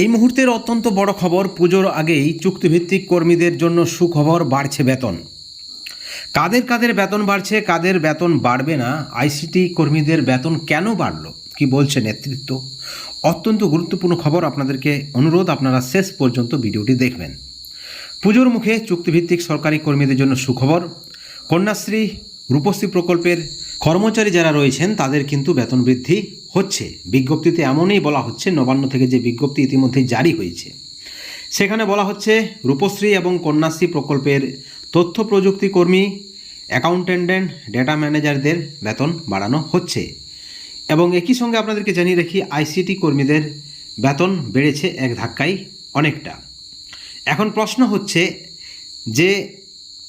এই মুহূর্তের অত্যন্ত বড় খবর, পুজোর আগেই চুক্তিভিত্তিক কর্মীদের জন্য সুখবর বাড়ছে বেতন। কাদের কাদের বেতন বাড়ছে, কাদের বেতন বাড়বে না, আইসিটি কর্মীদের বেতন কেন বাড়ল, কি বলছে নেতৃত্ব? অত্যন্ত গুরুত্বপূর্ণ খবর আপনাদেরকে অনুরোধ, আপনারা শেষ পর্যন্ত ভিডিওটি দেখবেন। পুজোর মুখে চুক্তিভিত্তিক সরকারি কর্মীদের জন্য সুখবর, কন্যাশ্রী, রূপশ্রী প্রকল্পের কর্মচারী যারা রয়েছেন, তাদের কিন্তু বেতন বৃদ্ধি। হচ্ছে। বিজ্ঞপ্তিতে এমনই বলা হচ্ছে, নবান্ন থেকে যে বিজ্ঞপ্তি ইতিমধ্যে জারি হয়েছে। সেখানে বলা হচ্ছে, রূপশ্রী এবং কন্যাশ্রী প্রকল্পের তথ্য প্রযুক্তি কর্মী অ্যাকাউন্টেন্টেন্ট ডেটা ম্যানেজারদের বেতন বাড়ানো হচ্ছে। এবং একই সঙ্গে আপনাদেরকে জানিয়ে রাখি, আইসিটি কর্মীদের বেতন বেড়েছে এক ধাক্কায় অনেকটা। এখন প্রশ্ন হচ্ছে যে,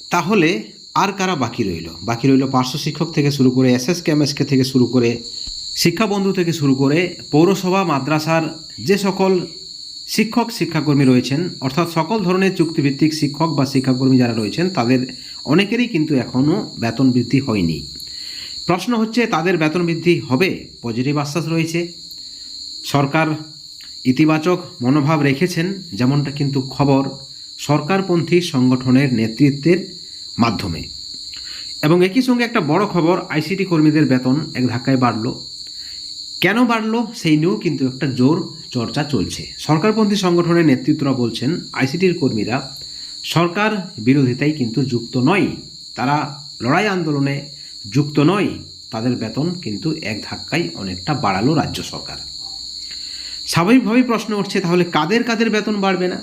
তাহলে আর কারা বাকি রইল? বাকি রইল পার্শ্ব শিক্ষক থেকে শুরু করে এস এস থেকে শুরু করে শিক্ষাবন্ধু থেকে শুরু করে পৌরসভা, মাদ্রাসার যে সকল শিক্ষক, শিক্ষাকর্মী রয়েছেন, অর্থাৎ সকল ধরনের চুক্তিভিত্তিক শিক্ষক বা শিক্ষাকর্মী যারা রয়েছেন, তাদের অনেকেরই কিন্তু এখনও বেতন বৃদ্ধি হয়নি। প্রশ্ন হচ্ছে, তাদের বেতন বৃদ্ধি হবে? পজিটিভ আশ্বাস রয়েছে। সরকার ইতিবাচক মনোভাব রেখেছেন, যেমনটা কিন্তু খবর সরকারপন্থী সংগঠনের নেতৃত্বের মাধ্যমে। এবং একই সঙ্গে একটা বড় খবর, আইসিটি কর্মীদের বেতন এক ধাক্কায় বাড়লো। কেন বাড়লো? সেই নিয়েও কিন্তু একটা জোর চর্চা চলছে। সরকারপন্থী সংগঠনের নেতৃত্বরা বলছেন, আইসিটির কর্মীরা সরকার বিরোধিতায় কিন্তু যুক্ত নয়। তারা লড়াই আন্দোলনে যুক্ত নয়। তাদের বেতন কিন্তু এক ধাক্কায় অনেকটা বাড়ালো রাজ্য সরকার। স্বাভাবিকভাবেই প্রশ্ন উঠছে, তাহলে কাদের কাদের বেতন বাড়বে না?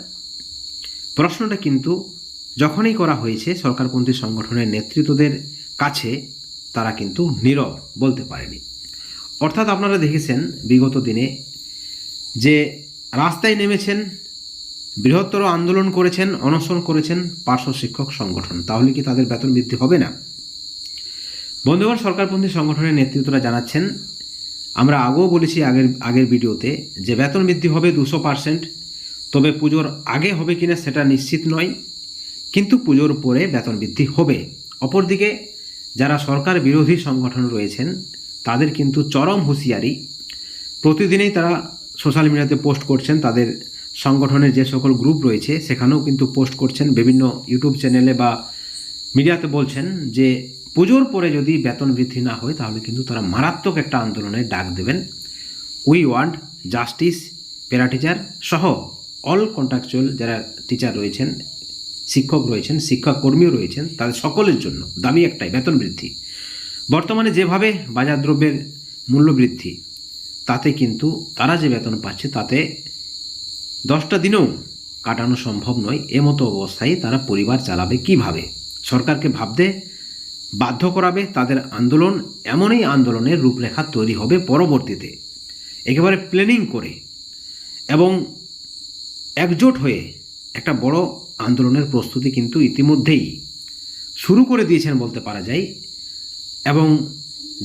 প্রশ্নটা কিন্তু যখনই করা হয়েছে সরকারপন্থী সংগঠনের নেতৃত্বদের কাছে, তারা কিন্তু নীরব বলতে পারেনি। অর্থাৎ আপনারা দেখেছেন বিগত দিনে যে রাস্তায় নেমেছেন, বৃহত্তর আন্দোলন করেছেন, অনশন করেছেন পার্শ্ব শিক্ষক সংগঠন। তাহলে কি তাদের বেতন বৃদ্ধি হবে না? বন্ধুগণ, সরকারপন্থী সংগঠনের নেতৃত্বরা জানাচ্ছেন, আমরা আগেও বলেছি আগের আগের ভিডিওতে যে বেতন বৃদ্ধি হবে দুশো পার্সেন্ট, তবে পুজোর আগে হবে কিনা সেটা নিশ্চিত নয়, কিন্তু পুজোর পরে বেতন বৃদ্ধি হবে। অপরদিকে, যারা সরকার বিরোধী সংগঠন রয়েছেন তাদের কিন্তু চরম হুঁশিয়ারি। প্রতিদিনেই তারা সোশ্যাল মিডিয়াতে পোস্ট করছেন, তাদের সংগঠনের যে সকল গ্রুপ রয়েছে, সেখানেও কিন্তু পোস্ট করছেন, বিভিন্ন ইউটিউব চ্যানেলে বা মিডিয়াতে বলছেন যে, পুজোর পরে যদি বেতন বৃদ্ধি না হয়, তাহলে কিন্তু তারা মারাত্মক একটা আন্দোলনের ডাক দেবেন। We want justice para teacher সহ অল কন্ট্রাকচুয়াল যারা টিচার রয়েছেন, শিক্ষক রয়েছেন, শিক্ষাকর্মীও রয়েছেন, তাদের সকলের জন্য দামি একটাই বেতন বৃদ্ধি। বর্তমানে যেভাবে বাজার দ্রব্যের মূল্য বৃদ্ধি, তাতে কিন্তু তারা যে বেতন পাচ্ছে তাতে দশটা দিনেও কাটানো সম্ভব নয়। এমতো অবস্থায় তারা পরিবার চালাবে কীভাবে? সরকারকে ভাবতে বাধ্য করাবে তাদের আন্দোলন, এমনই আন্দোলনের রূপরেখা তৈরি হবে পরবর্তীতে। একেবারে প্ল্যানিং করে এবং একজোট হয়ে একটা বড় আন্দোলনের প্রস্তুতি কিন্তু ইতিমধ্যেই শুরু করে দিয়েছেন বলতে পারা যায়। এবং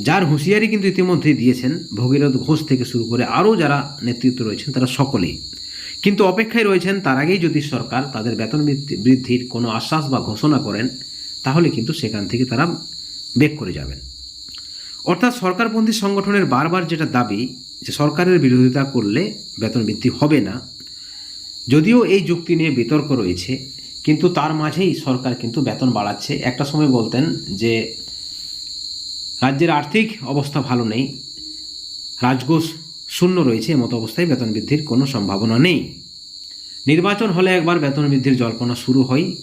যার হুঁশিয়ারি কিন্তু ইতিমধ্যেই দিয়েছেন ভগীরথ ঘোষ থেকে শুরু করে আরও যারা নেতৃত্ব রয়েছেন, তারা সকলেই। কিন্তু অপেক্ষায় রয়েছেন তার আগেই যদি সরকার তাদের বেতন বৃদ্ধি- বৃদ্ধির কোনো আশ্বাস বা ঘোষণা করেন, তাহলে কিন্তু সেখান থেকে তারা বেক করে যাবেন। অর্থাৎ সরকারপন্থী সংগঠনের বারবার যেটা দাবি, যে সরকারের বিরোধিতা করলে বেতন বৃদ্ধি হবে না, যদিও এই যুক্তি নিয়ে বিতর্ক রয়েছে, কিন্তু তার মাঝেই সরকার কিন্তু বেতন বাড়াচ্ছে। একটা সময় বলতেন যে রাজ্যের আর্থিক অবস্থা ভালো নেই। রাজকোষ শূন্য রয়েছে এমতো অবস্থায় বেতন বৃদ্ধির কোনো সম্ভাবনা নেই। নির্বাচন হলে একবার বেতন বৃদ্ধির জল্পনা শুরু হয়।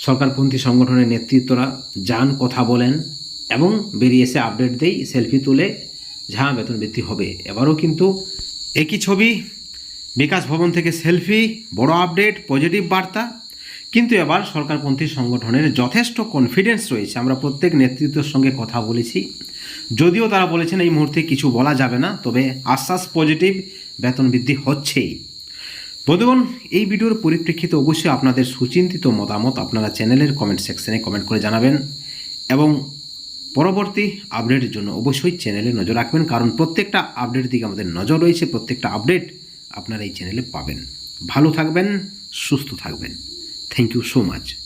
সরকারপন্থী সংগঠনের নেতৃত্বরা যান, কথা বলেন এবং বেরিয়ে এসে আপডেট দেই, সেলফি তুলে যা বেতন বৃদ্ধি হবে। এবারও কিন্তু একই ছবি, বিকাশ ভবন থেকে সেলফি, বড় আপডেট, পজিটিভ বার্তা। কিন্তু এবার সরকারপন্থী সংগঠনের যথেষ্ট কনফিডেন্স রয়েছে। আমরা প্রত্যেক নেতৃত্বের সঙ্গে কথা বলেছি। যদিও তারা বলেছেন এই মুহূর্তে কিছু বলা যাবে না, তবে আশ্বাস পজিটিভ বেতন বৃদ্ধি হচ্ছেই। বন্ধুগণ, এই ভিডিওর পরিপ্রেক্ষিতে অবশ্যই আপনাদের সুচিন্তিত মতামত আপনারা চ্যানেলের কমেন্ট সেকশনে কমেন্ট করে জানাবেন এবং পরবর্তী আপডেটের জন্য অবশ্যই চ্যানেলে নজর রাখবেন, কারণ প্রত্যেকটা আপডেটের দিকে আমাদের নজর রয়েছে, প্রত্যেকটা আপডেট আপনারা এই চ্যানেলে পাবেন। ভালো থাকবেন, সুস্থ থাকবেন। Thank you so much.